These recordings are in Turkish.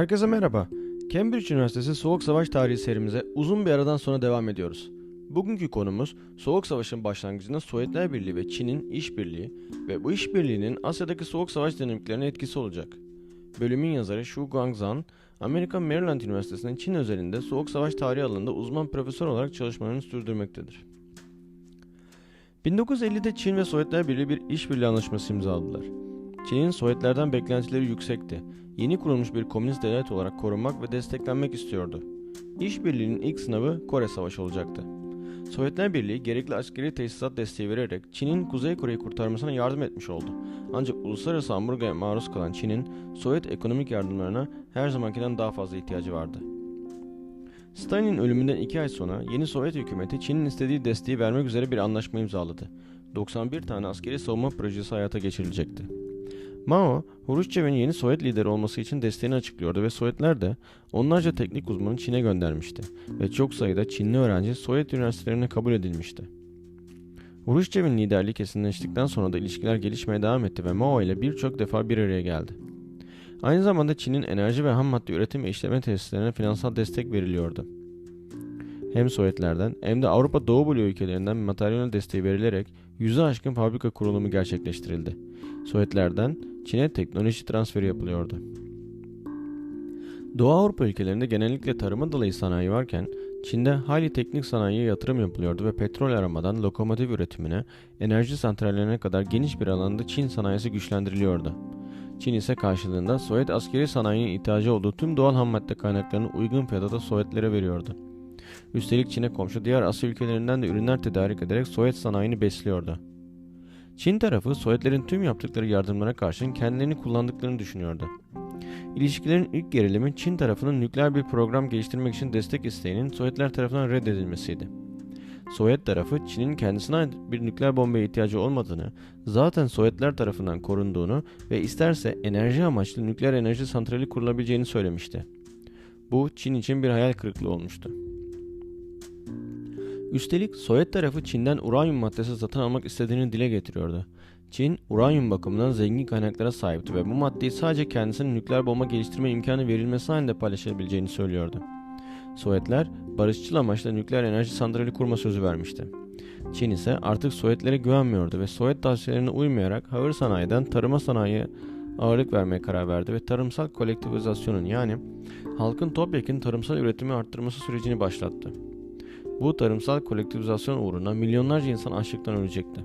Herkese merhaba. Cambridge Üniversitesi Soğuk Savaş Tarihi serimize uzun bir aradan sonra devam ediyoruz. Bugünkü konumuz Soğuk Savaş'ın başlangıcında Sovyetler Birliği ve Çin'in işbirliği ve bu işbirliğinin Asya'daki Soğuk Savaş dinamiklerine etkisi olacak. Bölümün yazarı Xu Guangzhan, Amerika Maryland Üniversitesi'nin Çin özelinde Soğuk Savaş tarihi alanında uzman profesör olarak çalışmalarını sürdürmektedir. 1950'de Çin ve Sovyetler Birliği bir işbirliği anlaşması imzaladılar. Çin'in Sovyetlerden beklentileri yüksekti. Yeni kurulmuş bir komünist devlet olarak korunmak ve desteklenmek istiyordu. İşbirliğinin ilk sınavı Kore Savaşı olacaktı. Sovyetler Birliği gerekli askeri tesisat desteği vererek Çin'in Kuzey Kore'yi kurtarmasına yardım etmiş oldu. Ancak uluslararası ambargoya maruz kalan Çin'in Sovyet ekonomik yardımlarına her zamankinden daha fazla ihtiyacı vardı. Stalin'in ölümünden iki ay sonra yeni Sovyet hükümeti Çin'in istediği desteği vermek üzere bir anlaşma imzaladı. 91 tane askeri savunma projesi hayata geçirilecekti. Mao, Hruşçev'in yeni Sovyet lideri olması için desteğini açıklıyordu ve Sovyetler de onlarca teknik uzmanı Çin'e göndermişti ve çok sayıda Çinli öğrenci Sovyet üniversitelerine kabul edilmişti. Hruşçev'in liderliği kesinleştikten sonra da ilişkiler gelişmeye devam etti ve Mao ile birçok defa bir araya geldi. Aynı zamanda Çin'in enerji ve ham madde üretim ve işleme tesislerine finansal destek veriliyordu. Hem Sovyetlerden hem de Avrupa Doğu Bloğu ülkelerinden materyal desteği verilerek yüze aşkın fabrika kurulumu gerçekleştirildi. Sovyetlerden Çin'e teknoloji transferi yapılıyordu. Doğu Avrupa ülkelerinde genellikle tarıma dalı sanayi varken Çin'de hali teknik sanayiye yatırım yapılıyordu ve petrol aramadan lokomotiv üretimine, enerji santrallerine kadar geniş bir alanda Çin sanayisi güçlendiriliyordu. Çin ise karşılığında Sovyet askeri sanayinin ihtiyacı olduğu tüm doğal ham madde kaynaklarını uygun fiyata Sovyetlere veriyordu. Üstelik Çin'e komşu diğer Asya ülkelerinden de ürünler tedarik ederek Sovyet sanayini besliyordu. Çin tarafı Sovyetlerin tüm yaptıkları yardımlara karşın kendilerini kullandıklarını düşünüyordu. İlişkilerin ilk gerilimi Çin tarafının nükleer bir program geliştirmek için destek isteğinin Sovyetler tarafından reddedilmesiydi. Sovyet tarafı Çin'in kendisine ait bir nükleer bombaya ihtiyacı olmadığını, zaten Sovyetler tarafından korunduğunu ve isterse enerji amaçlı nükleer enerji santrali kurulabileceğini söylemişti. Bu Çin için bir hayal kırıklığı olmuştu. Üstelik Sovyet tarafı Çin'den uranyum maddesi satın almak istediğini dile getiriyordu. Çin, uranyum bakımından zengin kaynaklara sahipti ve bu maddeyi sadece kendisinin nükleer bomba geliştirme imkanı verilmesi halinde paylaşabileceğini söylüyordu. Sovyetler, barışçıl amaçla nükleer enerji santrali kurma sözü vermişti. Çin ise artık Sovyetlere güvenmiyordu ve Sovyet tavsiyelerine uymayarak ağır sanayiden tarıma sanayiye ağırlık vermeye karar verdi ve tarımsal kolektivizasyonun yani halkın topyekun tarımsal üretimi arttırması sürecini başlattı. Bu tarımsal kolektivizasyon uğruna milyonlarca insan açlıktan ölecekti.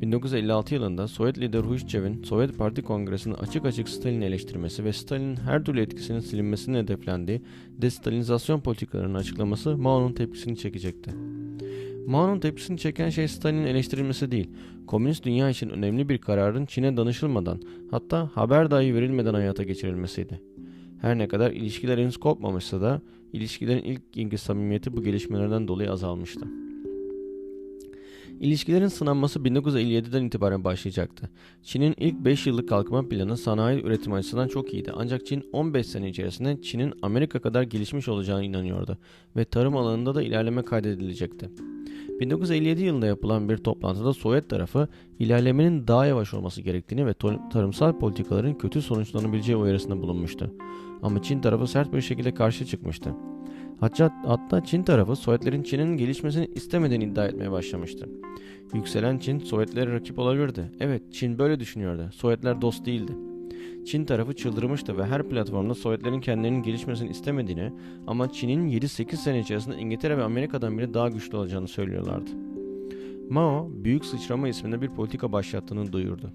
1956 yılında Sovyet lideri Hruşçev'in Sovyet Parti Kongresi'nin açık açık Stalin'i eleştirmesi ve Stalin'in her türlü etkisinin silinmesini hedeflendiği destalinizasyon politikalarının açıklaması Mao'nun tepkisini çekecekti. Mao'nun tepkisini çeken şey Stalin'in eleştirilmesi değil, komünist dünya için önemli bir kararın Çin'e danışılmadan, hatta haber dahi verilmeden hayata geçirilmesiydi. Her ne kadar ilişkiler henüz kopmamışsa da ilişkilerin ilk günkü samimiyeti bu gelişmelerden dolayı azalmıştı. İlişkilerin sınanması 1957'den itibaren başlayacaktı. Çin'in ilk 5 yıllık kalkınma planı sanayi üretimi açısından çok iyiydi. Ancak Çin 15 sene içerisinde Çin'in Amerika kadar gelişmiş olacağına inanıyordu ve tarım alanında da ilerleme kaydedilecekti. 1957 yılında yapılan bir toplantıda Sovyet tarafı ilerlemenin daha yavaş olması gerektiğini ve tarımsal politikaların kötü sonuçlanabileceği uyarısında bulunmuştu. Ama Çin tarafı sert bir şekilde karşı çıkmıştı. Hatta, hatta Çin tarafı Sovyetlerin Çin'in gelişmesini istemediğini iddia etmeye başlamıştı. Yükselen Çin Sovyetlere rakip olabilirdi. Evet Çin böyle düşünüyordu. Sovyetler dost değildi. Çin tarafı çıldırmıştı ve her platformda Sovyetlerin kendilerinin gelişmesini istemediğini ama Çin'in 7-8 sene içerisinde İngiltere ve Amerika'dan bile daha güçlü olacağını söylüyorlardı. Mao, Büyük Sıçrama isminde bir politika başlattığını duyurdu.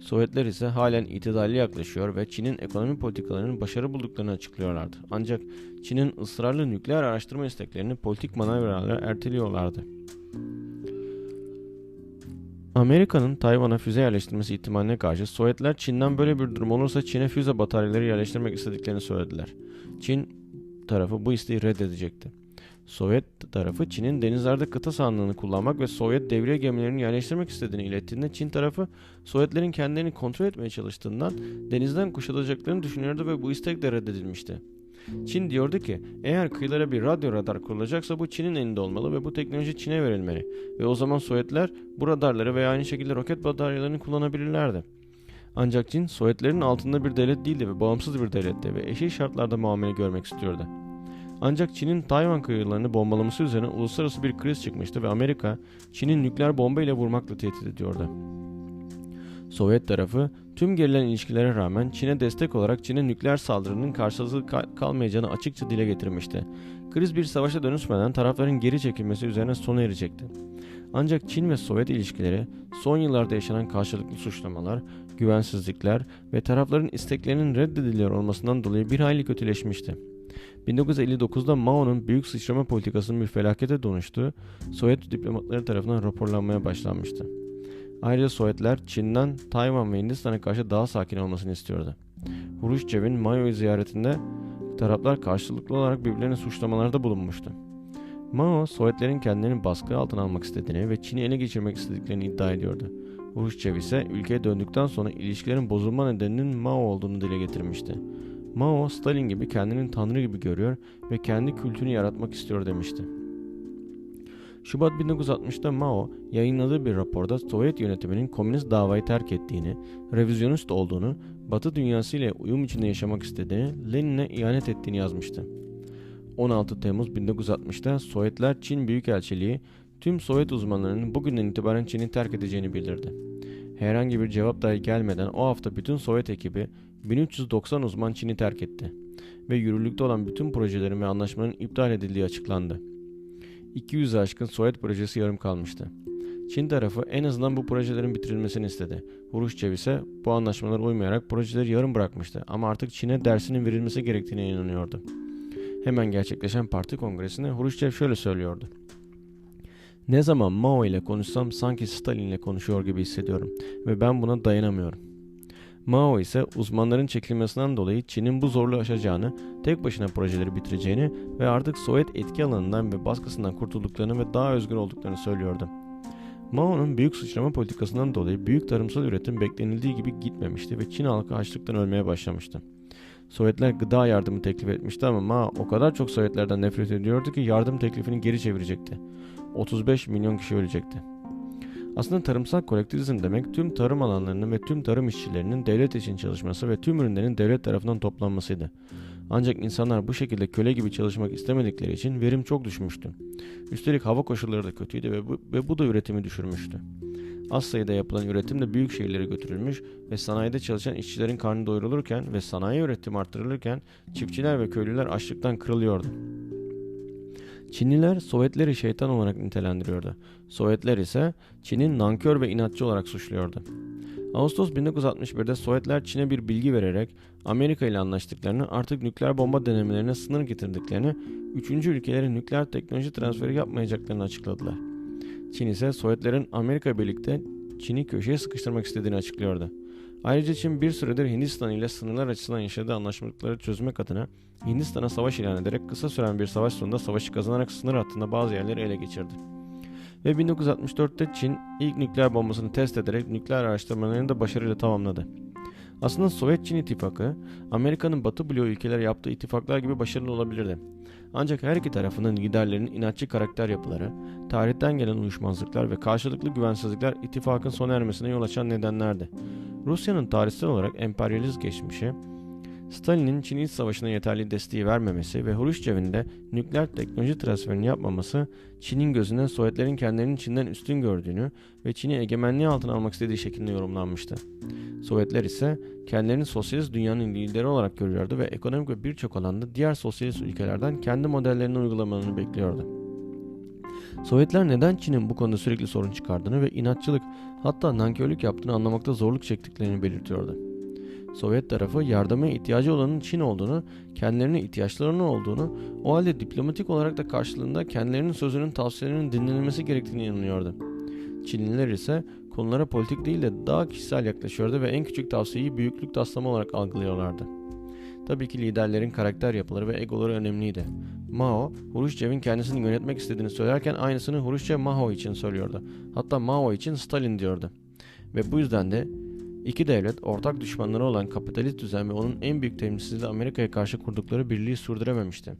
Sovyetler ise halen itidalli yaklaşıyor ve Çin'in ekonomi politikalarının başarı bulduklarını açıklıyorlardı. Ancak Çin'in ısrarlı nükleer araştırma isteklerini politik manevralarla erteliyorlardı. Amerika'nın Tayvan'a füze yerleştirmesi ihtimaline karşı Sovyetler Çin'den böyle bir durum olursa Çin'e füze bataryaları yerleştirmek istediklerini söylediler. Çin tarafı bu isteği reddedecekti. Sovyet tarafı Çin'in denizlerde kıta sahanlığını kullanmak ve Sovyet devriye gemilerini yerleştirmek istediğini ilettiğinde Çin tarafı Sovyetlerin kendilerini kontrol etmeye çalıştığından denizden kuşatacaklarını düşünüyordu ve bu istek de reddedilmişti. Çin diyordu ki eğer kıyılara bir radyo radar kurulacaksa bu Çin'in elinde olmalı ve bu teknoloji Çin'e verilmeli ve o zaman Sovyetler bu radarları veya aynı şekilde roket bataryalarını kullanabilirlerdi. Ancak Çin Sovyetlerin altında bir devlet değildi ve bağımsız bir devlette ve eşit şartlarda muamele görmek istiyordu. Ancak Çin'in Tayvan kıyılarını bombalaması üzerine uluslararası bir kriz çıkmıştı ve Amerika Çin'in nükleer bomba ile vurmakla tehdit ediyordu. Sovyet tarafı tüm gerilen ilişkilere rağmen Çin'e destek olarak Çin'e nükleer saldırının karşılığı kalmayacağını açıkça dile getirmişti. Kriz bir savaşa dönüşmeden tarafların geri çekilmesi üzerine sona erecekti. Ancak Çin ve Sovyet ilişkileri son yıllarda yaşanan karşılıklı suçlamalar, güvensizlikler ve tarafların isteklerinin reddediliyor olmasından dolayı bir hayli kötüleşmişti. 1959'da Mao'nun büyük sıçrama politikasının bir felakete dönüştüğü Sovyet diplomatları tarafından raporlanmaya başlanmıştı. Ayrıca Sovyetler Çin'den Tayvan ve Hindistan'a karşı daha sakin olmasını istiyordu. Huruşçev'in Mao'yu ziyaretinde taraflar karşılıklı olarak birbirlerine suçlamalarda bulunmuştu. Mao, Sovyetlerin kendilerini baskı altına almak istediğini ve Çin'i ele geçirmek istediklerini iddia ediyordu. Huruşçev ise ülkeye döndükten sonra ilişkilerin bozulma nedeninin Mao olduğunu dile getirmişti. Mao, Stalin gibi kendini tanrı gibi görüyor ve kendi kültürünü yaratmak istiyor demişti. Şubat 1960'da Mao yayınladığı bir raporda Sovyet yönetiminin komünist davayı terk ettiğini, revizyonist olduğunu, Batı dünyası ile uyum içinde yaşamak istediğini, Lenin'e ihanet ettiğini yazmıştı. 16 Temmuz 1960'da Sovyetler Çin Büyükelçiliği tüm Sovyet uzmanlarının bugünden itibaren Çin'i terk edeceğini bildirdi. Herhangi bir cevap dahi gelmeden o hafta bütün Sovyet ekibi 1390 uzman Çin'i terk etti ve yürürlükte olan bütün projelerin ve anlaşmanın iptal edildiği açıklandı. 200 aşkın Sovyet projesi yarım kalmıştı. Çin tarafı en azından bu projelerin bitirilmesini istedi. Huruşçev ise bu anlaşmalara uymayarak projeleri yarım bırakmıştı ama artık Çin'e dersinin verilmesi gerektiğine inanıyordu. Hemen gerçekleşen parti kongresinde Huruşçev şöyle söylüyordu. Ne zaman Mao ile konuşsam sanki Stalin ile konuşuyor gibi hissediyorum ve ben buna dayanamıyorum. Mao ise uzmanların çekilmesinden dolayı Çin'in bu zorluğu aşacağını, tek başına projeleri bitireceğini ve artık Sovyet etki alanından ve baskısından kurtulduklarını ve daha özgür olduklarını söylüyordu. Mao'nun büyük sıçrama politikasından dolayı büyük tarımsal üretim beklenildiği gibi gitmemişti ve Çin halkı açlıktan ölmeye başlamıştı. Sovyetler gıda yardımı teklif etmişti ama Mao o kadar çok Sovyetlerden nefret ediyordu ki yardım teklifini geri çevirecekti. 35 milyon kişi ölecekti. Aslında tarımsal kolektivizm demek tüm tarım alanlarının ve tüm tarım işçilerinin devlet için çalışması ve tüm ürünlerin devlet tarafından toplanmasıydı. Ancak insanlar bu şekilde köle gibi çalışmak istemedikleri için verim çok düşmüştü. Üstelik hava koşulları da kötüydü ve bu, ve bu da üretimi düşürmüştü. Az sayıda yapılan üretim de büyük şehirlere götürülmüş ve sanayide çalışan işçilerin karnı doyurulurken ve sanayi üretimi arttırılırken çiftçiler ve köylüler açlıktan kırılıyordu. Çinliler Sovyetleri şeytan olarak nitelendiriyordu. Sovyetler ise Çin'in nankör ve inatçı olarak suçluyordu. Ağustos 1961'de Sovyetler Çin'e bir bilgi vererek Amerika ile anlaştıklarını artık nükleer bomba denemelerine sınır getirdiklerini, üçüncü ülkelere nükleer teknoloji transferi yapmayacaklarını açıkladılar. Çin ise Sovyetlerin Amerika birlikte Çin'i köşeye sıkıştırmak istediğini açıklıyordu. Ayrıca Çin bir süredir Hindistan ile sınırlar açısından yaşadığı anlaşmazlıkları çözmek adına Hindistan'a savaş ilan ederek kısa süren bir savaş sonunda savaşı kazanarak sınır hattında bazı yerleri ele geçirdi. Ve 1964'te Çin ilk nükleer bombasını test ederek nükleer araştırmalarını da başarıyla tamamladı. Aslında Sovyet-Çin ittifakı, Amerika'nın Batı bloğu ülkeler yaptığı ittifaklar gibi başarılı olabilirdi. Ancak her iki tarafının liderlerinin inatçı karakter yapıları, tarihten gelen uyuşmazlıklar ve karşılıklı güvensizlikler ittifakın sona ermesine yol açan nedenlerdi. Rusya'nın tarihsel olarak emperyalist geçmişi, Stalin'in Çin İç Savaşı'na yeterli desteği vermemesi ve Hruşçev'in de nükleer teknoloji transferini yapmaması Çin'in gözünden Sovyetlerin kendilerinin Çin'den üstün gördüğünü ve Çin'i egemenliği altına almak istediği şeklinde yorumlanmıştı. Sovyetler ise kendilerini sosyalist dünyanın lideri olarak görüyordu ve ekonomik ve birçok alanda diğer sosyalist ülkelerden kendi modellerini uygulamalarını bekliyordu. Sovyetler neden Çin'in bu konuda sürekli sorun çıkardığını ve inatçılık hatta nankörlük yaptığını anlamakta zorluk çektiklerini belirtiyordu. Sovyet tarafı yardıma ihtiyacı olanın Çin olduğunu, kendilerine ihtiyaçlarının olduğunu, o halde diplomatik olarak da karşılığında kendilerinin sözünün tavsiyelerinin dinlenilmesi gerektiğini inanıyordu. Çinliler ise konulara politik değil de daha kişisel yaklaşıyordu ve en küçük tavsiyeyi büyüklük taslama olarak algılıyorlardı. Tabii ki liderlerin karakter yapıları ve egoları önemliydi. Mao, Huruşçev'in kendisini yönetmek istediğini söylerken aynısını Huruşçev Mao için söylüyordu. Hatta Mao için Stalin diyordu. Ve bu yüzden de İki devlet ortak düşmanları olan kapitalist düzen ve onun en büyük temsilcisi de Amerika'ya karşı kurdukları birliği sürdürememişti.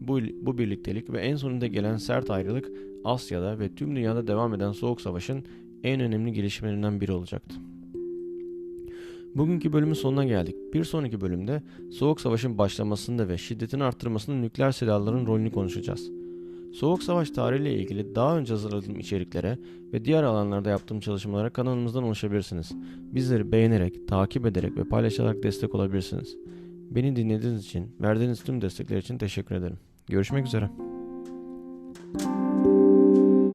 Bu, bu birliktelik ve en sonunda gelen sert ayrılık Asya'da ve tüm dünyada devam eden Soğuk Savaş'ın en önemli gelişmelerinden biri olacaktı. Bugünkü bölümün sonuna geldik. Bir sonraki bölümde Soğuk Savaş'ın başlamasında ve şiddetini arttırmasında nükleer silahların rolünü konuşacağız. Soğuk Savaş tarihiyle ilgili daha önce hazırladığım içeriklere ve diğer alanlarda yaptığım çalışmalara kanalımızdan ulaşabilirsiniz. Bizleri beğenerek, takip ederek ve paylaşarak destek olabilirsiniz. Beni dinlediğiniz için, verdiğiniz tüm destekler için teşekkür ederim. Görüşmek üzere.